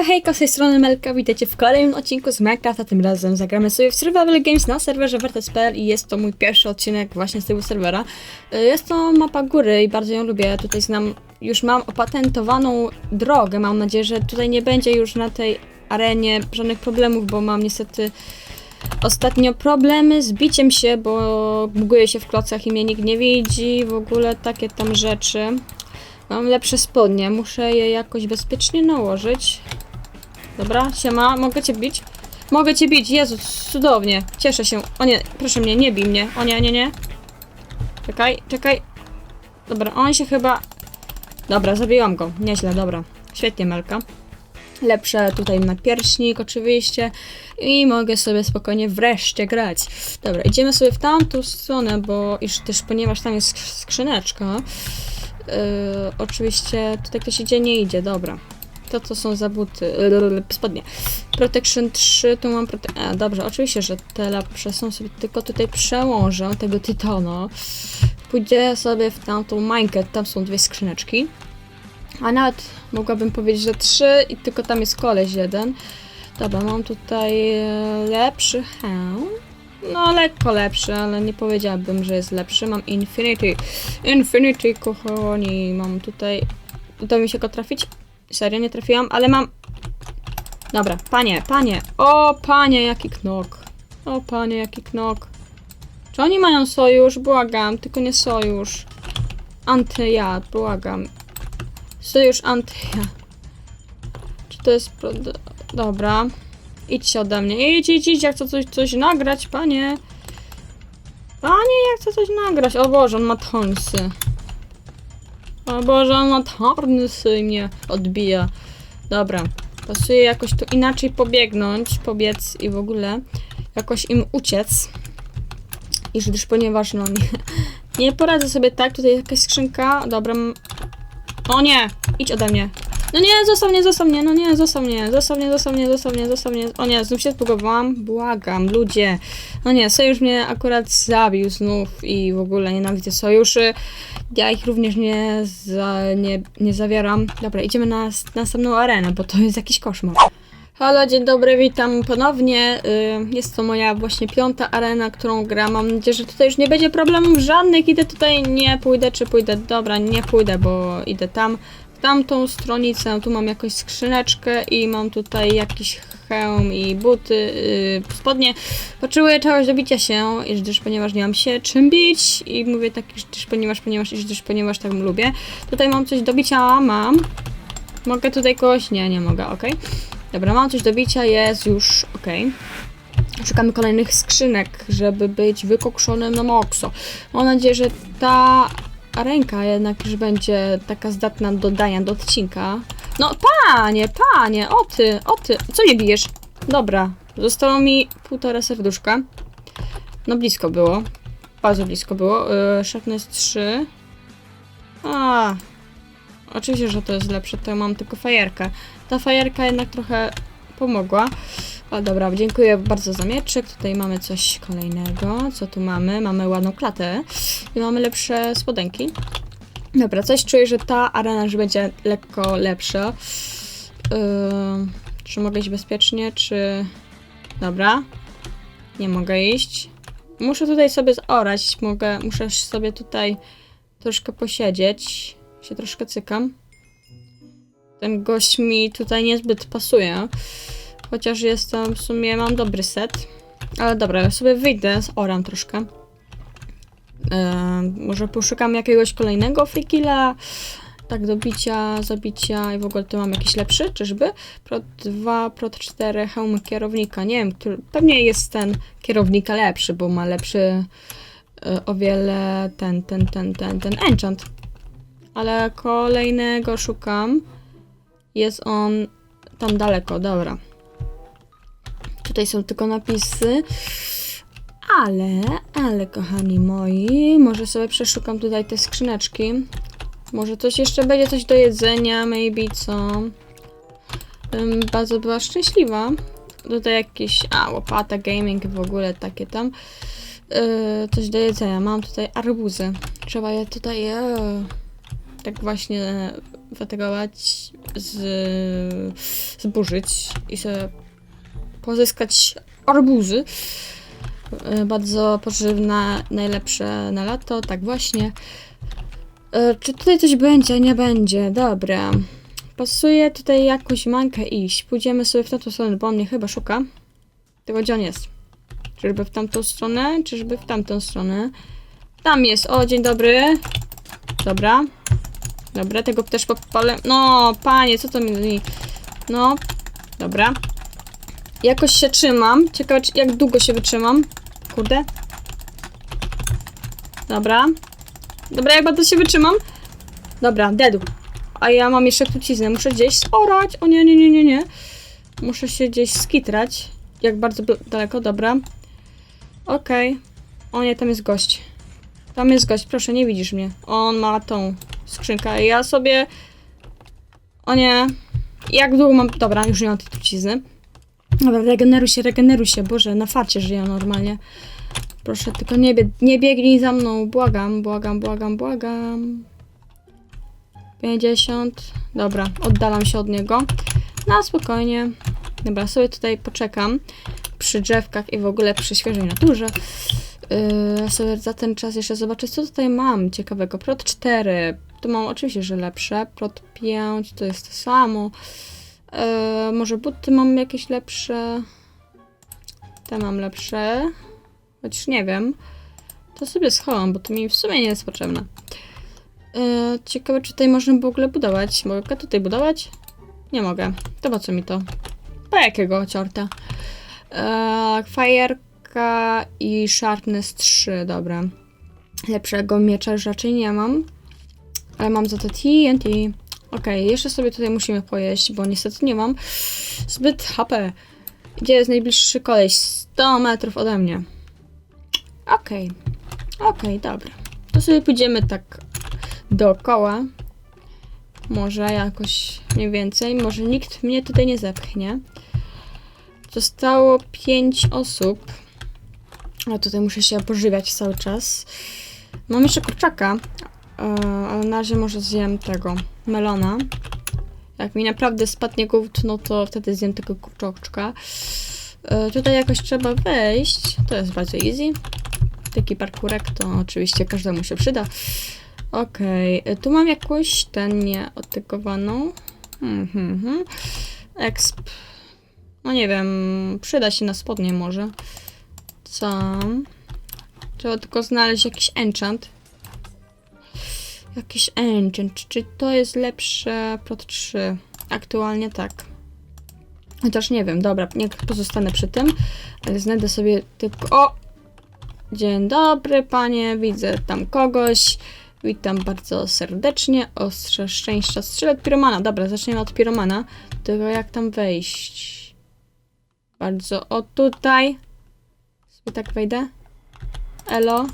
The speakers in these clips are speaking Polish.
Hejka, hejka, z tej strony Melka, witajcie w kolejnym odcinku z Minecrafta, tym razem zagramy sobie w Survival Games na serwerze Vertes.pl i jest to mój pierwszy odcinek właśnie z tego serwera. Y, Jest to mapa góry i bardzo ją lubię, tutaj znam, już mam opatentowaną drogę, mam nadzieję, że tutaj nie będzie już na tej arenie żadnych problemów, bo mam niestety ostatnio problemy z biciem się, bo buguję się w klocach i mnie nikt nie widzi, w ogóle takie tam rzeczy. Mam lepsze spodnie, muszę je jakoś bezpiecznie nałożyć. Dobra, siema, mogę cię bić? Mogę cię bić, Jezu, cudownie, cieszę się. O nie, proszę mnie, nie bij mnie. O nie, nie, nie. Czekaj, czekaj. Dobra, on się chyba... Dobra, zabiłam go, nieźle, dobra. Świetnie, Melka. Lepsze tutaj na pierśnik oczywiście i mogę sobie spokojnie wreszcie grać. Dobra, idziemy sobie w tamtą stronę, bo iż też ponieważ tam jest sk- skrzyneczka, Yy, oczywiście tutaj ktoś idzie, nie idzie, dobra. To co są za buty, yy, spodnie. Protection 3, tu mam prote... A, dobrze, oczywiście, że te lepsze są sobie, tylko tutaj przełożę tego tytona. Pójdę sobie w tamtą mańkę, tam są dwie skrzyneczki. A nawet mogłabym powiedzieć, że trzy i tylko tam jest koleś jeden. Dobra, mam tutaj e, lepszy hełm. No, lekko lepszy, ale nie powiedziałabym, że jest lepszy. Mam Infinity. Infinity, kochani. Mam tutaj... Udało mi się go trafić? Serio, nie trafiłam, ale mam... Dobra, panie, panie. O, panie, jaki knok. O, panie, jaki knok. Czy oni mają sojusz? Błagam, tylko nie sojusz. Antyjad, błagam. Sojusz antyjad. Czy to jest... Dobra. Idźcie ode mnie. Idź, idź, idź, jak chcę coś, coś nagrać, panie. Panie, jak chcę coś nagrać. O Boże, on ma tonsy. O Boże, on i mnie odbija. Dobra. Pasuje jakoś tu inaczej pobiegnąć, pobiec i w ogóle jakoś im uciec. Iż gdyż ponieważ no nie, nie poradzę sobie tak. Tutaj jakaś skrzynka. Dobra. O nie! Idź ode mnie. No nie, zostaw mnie, zostaw mnie, no nie, zostaw mnie, zostaw mnie, zostaw mnie, zostaw mnie, zostaw mnie. O nie, znów się zbugowałam, błagam, ludzie. No nie, sojusz mnie akurat zabił znów i w ogóle nienawidzę sojuszy. Ja ich również nie, za, nie, nie zawieram. Dobra, idziemy na s- następną arenę, bo to jest jakiś koszmar. Halo, dzień dobry, witam ponownie. Y, Jest to moja właśnie piąta arena, którą gram. Mam nadzieję, że tutaj już nie będzie problemów żadnych. Idę tutaj, nie pójdę, czy pójdę. Dobra, nie pójdę, bo idę tam tamtą stronicę, tu mam jakąś skrzyneczkę i mam tutaj jakiś hełm i buty, yy, spodnie. Potrzebuję czegoś do bicia się, gdyż ponieważ nie mam się czym bić i mówię tak, gdyż ponieważ, ponieważ, gdyż ponieważ tak lubię. Tutaj mam coś do bicia, mam. Mogę tutaj kogoś? Nie, nie mogę, ok. Dobra, mam coś do bicia, jest już, ok. Szukamy kolejnych skrzynek, żeby być wykokszonym na mokso. Mam nadzieję, że ta ręka jednak już będzie taka zdatna do dania do odcinka. No panie, panie, o ty, o ty, co nie bijesz? Dobra, zostało mi półtora serduszka. No blisko było, bardzo blisko było. Yy, Sharpness 3. A, oczywiście, że to jest lepsze, to ja mam tylko fajerkę. Ta fajerka jednak trochę pomogła. O dobra, dziękuję bardzo za mieczyk. Tutaj mamy coś kolejnego. Co tu mamy? Mamy ładną klatę i mamy lepsze spodenki. Dobra, coś czuję, że ta arena już będzie lekko lepsza. Yy, czy mogę iść bezpiecznie, czy... Dobra. Nie mogę iść. Muszę tutaj sobie zorać. Mogę, muszę sobie tutaj troszkę posiedzieć. Się troszkę cykam. Ten gość mi tutaj niezbyt pasuje. Chociaż jestem, w sumie mam dobry set. Ale dobra, ja sobie wyjdę, oram troszkę. Może poszukam jakiegoś kolejnego freakilla. Tak, do bicia, zabicia i w ogóle tu mam jakiś lepszy, czyżby? Prot 2, Prot 4, hełm kierownika. Nie wiem, który, pewnie jest ten kierownika lepszy, bo ma lepszy e, o wiele ten, ten, ten, ten, ten enchant. Ale kolejnego szukam. Jest on tam daleko, dobra. Tutaj są tylko napisy. Ale, ale kochani moi, może sobie przeszukam tutaj te skrzyneczki. Może coś jeszcze będzie, coś do jedzenia, maybe co. Bym bardzo była szczęśliwa. Tutaj jakieś, a łopata, gaming w ogóle takie tam. Yy, coś do jedzenia. Mam tutaj arbuzy. Trzeba je tutaj. Yy. tak właśnie wyatakować, z, zburzyć i sobie pozyskać arbuzy. E, Bardzo pożywne, najlepsze na lato, tak właśnie. E, Czy tutaj coś będzie? Nie będzie, dobra. Pasuje tutaj jakąś mankę iść. Pójdziemy sobie w tamtą stronę, bo on mnie chyba szuka. Tylko gdzie on jest? Czyżby w tamtą stronę, czyżby w tamtą stronę? Tam jest, o dzień dobry. Dobra. Dobra, tego też podpalę. No, panie, co to mi... No, dobra. Jakoś się trzymam. Ciekawe, jak długo się wytrzymam. Kurde. Dobra. Dobra, jak bardzo się wytrzymam. Dobra, dedu. A ja mam jeszcze truciznę. Muszę gdzieś sporać. O nie, nie, nie, nie, nie. Muszę się gdzieś skitrać. Jak bardzo daleko, dobra. Okej. O nie, tam jest gość. Tam jest gość, proszę, nie widzisz mnie. On ma tą skrzynkę. Ja sobie... O nie. Jak długo mam... Dobra, już nie mam tej trucizny. Dobra, regeneruj się, regeneruj się. Boże, na farcie żyję normalnie. Proszę, tylko nie, bie nie biegnij za mną. Błagam, błagam, błagam, błagam. 50. Dobra, oddalam się od niego. Na spokojnie. Dobra, sobie tutaj poczekam przy drzewkach i w ogóle przy świeżej naturze. Yy, sobie za ten czas jeszcze zobaczę, co tutaj mam ciekawego. Prot 4. Tu mam oczywiście, że lepsze. Prot 5 to jest to samo. Yy, może buty mam jakieś lepsze. Te mam lepsze. Chociaż nie wiem. To sobie schowam, bo to mi w sumie nie jest potrzebne. Yy, ciekawe, czy tutaj można w ogóle budować. Mogę tutaj budować? Nie mogę. To po co mi to? Po jakiego ciorta? Eee, fajerka i sharpness 3, dobra. Lepszego miecza już raczej nie mam. Ale mam za to TNT. Okej, jeszcze sobie tutaj musimy pojeść, bo niestety nie mam zbyt HP. Gdzie jest najbliższy koleś? 100 metrów ode mnie. Okej. Okej, dobra. To sobie pójdziemy tak dookoła. Może jakoś mniej więcej. Może nikt mnie tutaj nie zepchnie. Zostało 5 osób. A tutaj muszę się pożywiać cały czas. Mam jeszcze kurczaka, ale na razie może zjem tego melona. Jak mi naprawdę spadnie głód, no to wtedy zjem tego kurczaczka. E, Tutaj jakoś trzeba wejść. To jest bardzo easy. Taki parkurek to oczywiście każdemu się przyda. Okej, e, tu mam jakąś ten nieotykowaną. Mhm, mhm. Exp. No nie wiem, przyda się na spodnie może. Co? Trzeba tylko znaleźć jakiś enchant. Jakiś enchant. Czy to jest lepsze Prot 3? Aktualnie tak. Chociaż nie wiem, dobra, niech pozostanę przy tym. Znajdę sobie tylko... O! Dzień dobry, panie, widzę tam kogoś. Witam bardzo serdecznie. Ostrze szczęścia, strzelet piromana. Dobra, zaczniemy od piromana. Tylko jak tam wejść? Bardzo. O, tutaj. Sobie tak wejdę. Elo.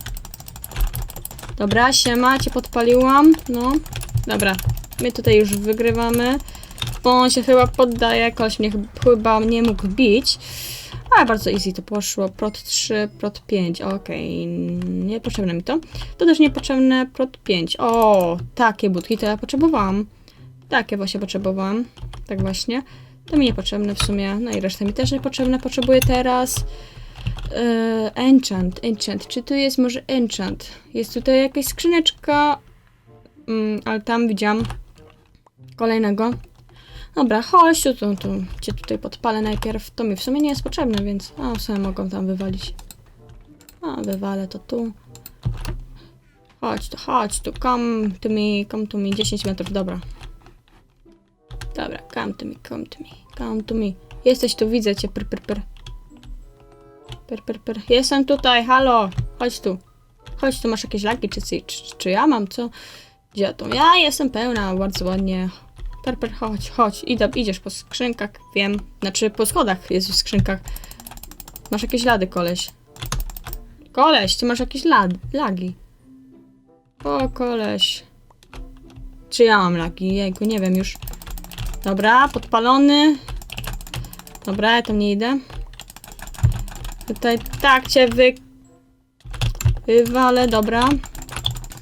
Dobra, siema, cię podpaliłam. No. Dobra. My tutaj już wygrywamy. Bo on się chyba poddaje, jakoś mnie ch- chyba nie mógł bić. A, bardzo easy to poszło. Prot 3, prot 5. Okej, niepotrzebne mi to. To też niepotrzebne prot 5. O, takie budki to ja potrzebowałam. Takie właśnie potrzebowałam. Tak właśnie. To mi niepotrzebne w sumie. No i reszta mi też niepotrzebne. Potrzebuję teraz. Yy, enchant, enchant. Czy tu jest może enchant? Jest tutaj jakaś skrzyneczka. Mm, ale tam widziałam kolejnego. Dobra, chodź tu, tu, tu. Cię tutaj podpalę najpierw. To mi w sumie nie jest potrzebne, więc. A, w mogą tam wywalić. A, wywalę to tu. Chodź tu, chodź tu. Come to me, come to me. 10 metrów, dobra. Dobra, come to me, come to me, come to me. Jesteś tu, widzę cię, pr, pr, pr. Pr, pr, pr. Jestem tutaj, halo, chodź tu. Chodź tu, masz jakieś czy, czy, czy, czy ja mam, co? Gdzie to? Ja jestem pełna, bardzo ładnie. Per, per, chodź, chodź, Idę, idziesz po skrzynkach, wiem. Znaczy, po schodach jest w skrzynkach. Masz jakieś lady, koleś. Koleś, ty masz jakieś lad, lagi. O, koleś. Czy ja mam lagi? Jejku, nie wiem już. Dobra, podpalony. Dobra, ja tam nie idę. Tutaj tak cię wy... Wywalę, dobra.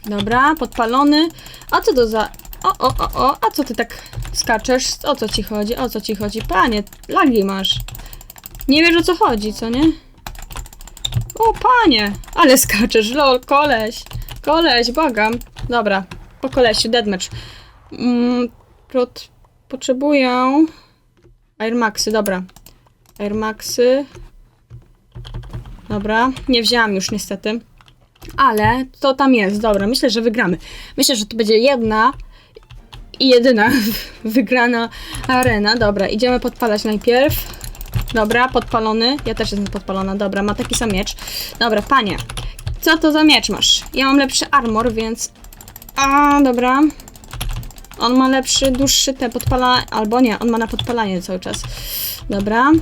Dobra, podpalony. A co to za... O, o, o, o, a co ty tak skaczesz? O co ci chodzi? O co ci chodzi? Panie, lagi masz. Nie wiesz o co chodzi, co nie? O, panie, ale skaczesz, lol, koleś. Koleś, błagam. Dobra, po kolesiu, deadmatch. Mm, pot, potrzebuję... Air Maxy, dobra. Air Maxy. Dobra, nie wzięłam już niestety. Ale to tam jest, dobra, myślę, że wygramy. Myślę, że to będzie jedna i jedyna wygrana arena. Dobra, idziemy podpalać najpierw. Dobra, podpalony. Ja też jestem podpalona. Dobra, ma taki sam miecz. Dobra, panie. Co to za miecz masz? Ja mam lepszy armor, więc... A, dobra. On ma lepszy, dłuższy te podpala... Albo nie, on ma na podpalanie cały czas. Dobra.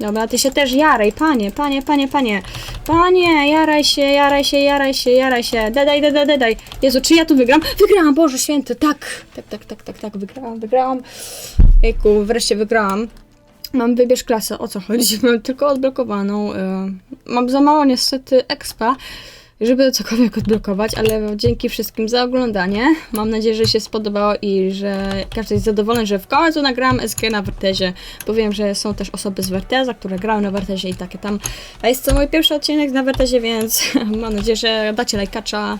Dobra, ty się też jaraj, panie, panie, panie, panie. Panie, jaraj się, jaraj się, jaraj się, jaraj się. Dedaj, dedaj, dedaj. Jezu, czy ja tu wygram? Wygrałam, Boże Święty, tak. Tak, tak, tak, tak, tak, wygrałam, wygrałam. Ejku, wreszcie wygrałam. Mam wybierz klasę, o co chodzi? Mam tylko odblokowaną. y, Mam za mało niestety expa, żeby cokolwiek odblokować, ale dzięki wszystkim za oglądanie. Mam nadzieję, że się spodobało i że każdy jest zadowolony, że w końcu nagrałam SG na Wertezie. Powiem, że są też osoby z Werteza, które grały na Wertezie i takie tam. A jest to mój pierwszy odcinek na Wertezie, więc mam nadzieję, że dacie lajkacza.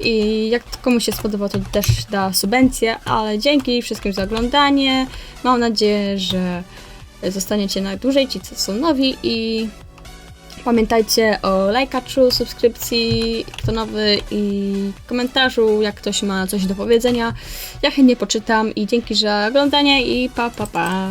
I jak komuś się spodobał, to też da subwencję, ale dzięki wszystkim za oglądanie. Mam nadzieję, że zostaniecie na dłużej, ci co są nowi i pamiętajcie o lajkaczu, subskrypcji, kto nowy i komentarzu, jak ktoś ma coś do powiedzenia. Ja chętnie poczytam i dzięki za oglądanie i pa pa pa.